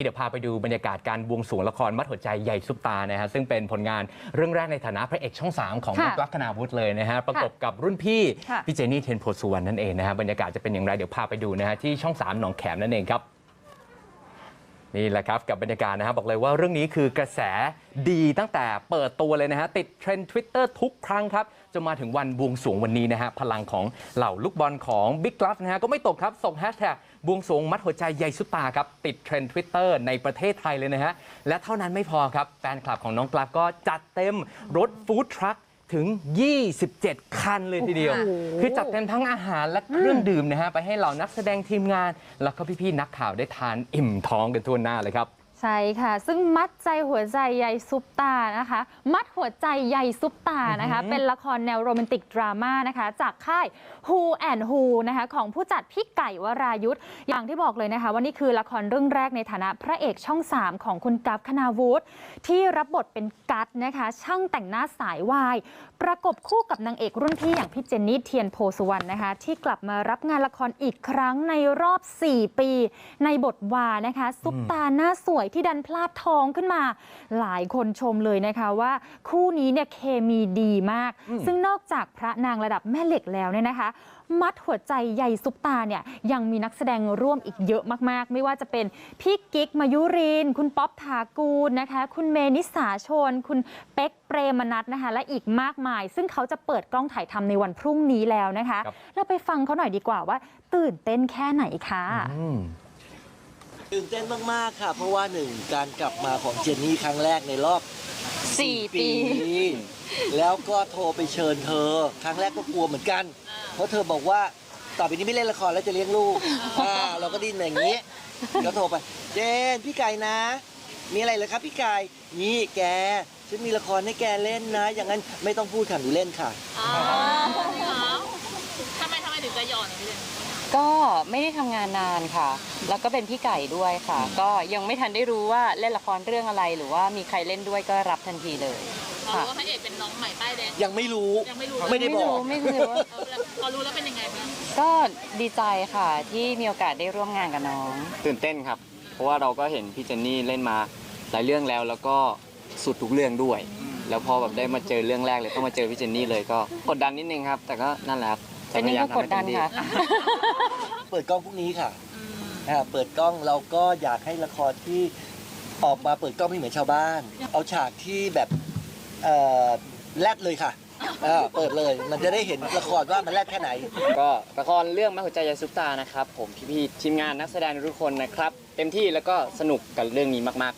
เดี๋ยวพาไปดูบรรยากาศการบวงสรวงละครมัดหัวใจใหญ่ซุปตานะฮะซึ่งเป็นผลงานเรื่องแรกในฐานะพระเอกช่อง 3 ของค่ะนักลักษณาวุฒิเลยนะฮะประกบกับรุ่นพี่ค่ะพี่เจนี่เทนโพสุวรรณนั่นเองนะฮะบรรยากาศจะเป็นอย่างไรเดี๋ยวพาไปดูนะฮะที่ช่อง 3 หนองแขมนั่นเองครับ นี่แหละครับกับบรรยากาศนะฮะบบอกเลยว่าเรื่องนี้คือกระแสดีตั้งแต่เปิดตัวเลยนะฮะติดเทรนด์ Twitter ทุกครั้งครับจนมาถึงวันบวงสรวงวันนี้นะฮะพลังของเหล่าลูกบอลของ Big g l o v e นะฮะก็ไม่ตกครับ ส่งแฮชแท็กบวงสรวงมัดหัวใจใหญ่สุดตาครับ ติดเทรนด์ Twitter ในประเทศไทยเลยนะฮะและเท่านั้นไม่พอครับแฟนคลับของน้องกลาฟก็จัดเต็มรถฟู้ดทรัค ถึง 27 คันเลยทีเดียวโอ้โหคือจัดเต็มทั้งอาหารและเครื่องดื่มนะฮะไปให้เหล่านักแสดงทีมงาน แล้วก็พี่ๆนักข่าวได้ทานอิ่มท้องกันทั่วหน้าเลยครับ ใช่ค่ะ ซึ่งมัดใจหัวใจใยซุปตานะคะ มัดหัวใจใยซุปตานะคะอือหือเป็นละครแนวโรแมนติกดราม่านะคะ จากค่าย Who and Who นะคะ ของผู้จัดพี่ไก่วรายุทธอย่างที่บอกเลยนะคะว่านี่คือละครเรื่องแรกในฐานะพระเอกช่อง 3 ของคุณกัฟคณาวุฒิที่รับบทเป็นกัตนะคะ ช่างแต่งหน้าสายวาย ประกบคู่กับนางเอกรุ่นพี่อย่างพี่เจนนี่เทียนโพสุวรรณนะคะ ที่กลับมารับงานละครอีกครั้งในรอบ 4 ปี ในบทวานะคะซุปตาหน้าสวยที่ดันพลาดทองขึ้นมา หลายคนชมเลยนะคะว่า คู่นี้เนี่ยเคมีดีมากอืมซึ่งนอกจากพระนางระดับแม่เหล็กแล้วเนี่ยนะคะ มัดหัวใจใยซุปตาเนี่ยยังมีนักแสดงร่วมอีกเยอะมากๆ ไม่ว่าจะเป็นพี่กิ๊กมายุรินทร์คุณป๊อปถากูลนะคะ คุณเมนิสาชน คุณเป๊กเปรมนัทนะคะ และอีกมากมาย ซึ่งเขาจะเปิดกล้องถ่ายทำในวันพรุ่งนี้แล้วนะคะครับเราไปฟังเขาหน่อยดีกว่าว่า ตื่นเต้นแค่ไหนคะอืม ตื่นเต้นมากๆค่ะ เพราะว่าหนึ่งการกลับมาของเจนนี่ครั้งแรกในรอบสี่ปี แล้วก็โทรไปเชิญเธอ ครั้งแรกก็กลัวเหมือนกัน เพราะเธอบอกว่าต่อไปนี้ไม่เล่นละครแล้วจะเลี้ยงลูกอ่าเราก็ดิ้นอย่างนี้ ก็โทรไป เจนพี่ไก่นะ มีอะไรเหรอครับพี่ไก่นี่แกฉันมีละครให้แกเล่นนะ อย่างนั้นไม่ต้องพูดค่ะหนูเล่นค่ะ ก็ไม่ได้ทำงานนานค่ะ แล้วก็เป็นพี่ไก่ด้วยค่ะ ก็ยังไม่ทันได้รู้ว่าเล่นละครเรื่องอะไรหรือว่ามีใครเล่นด้วยก็รับทันทีเลยเราค่ะรู้ว่าพระเอกเป็นน้องใหม่ป้ายแดง ยังไม่รู้ ยังไม่รู้ ไม่ได้บอก ไม่รู้ไม่รู้ เออแล้วพอรู้แล้วเป็นยังไงบ้างก็ดีใจค่ะที่มีโอกาสได้ร่วมงานกับน้อง ตื่นเต้นครับ เพราะว่าเราก็เห็นพี่เจนนี่เล่นมาหลายเรื่องแล้วแล้วก็สุดทุกเรื่องด้วย แล้วพอแบบได้มาเจอเรื่องแรกเลยต้องมาเจอพี่เจนนี่เลยก็กดดันนิดนึงครับ แต่ก็นั่นแหละครับ เป็นนี่ก็กดดันค่ะ เปิดกล้องพรุ่งนี้ค่ะอ่าเปิดกล้องเราก็อยากให้ละครที่ออกมาเปิดกล้องไม่เหมือนชาวบ้าน เอาฉากที่แบบเอ่อแรดเลยค่ะอ่าเปิดเลย มันจะได้เห็นละครว่ามันแรดแค่ไหน ก็ละครเรื่องมาหัวใจยายซุปตานะครับ ผมพี่ๆทีมงานนักแสดงทุกคนนะครับ เต็มที่แล้วก็สนุกกับเรื่องนี้มากๆเลย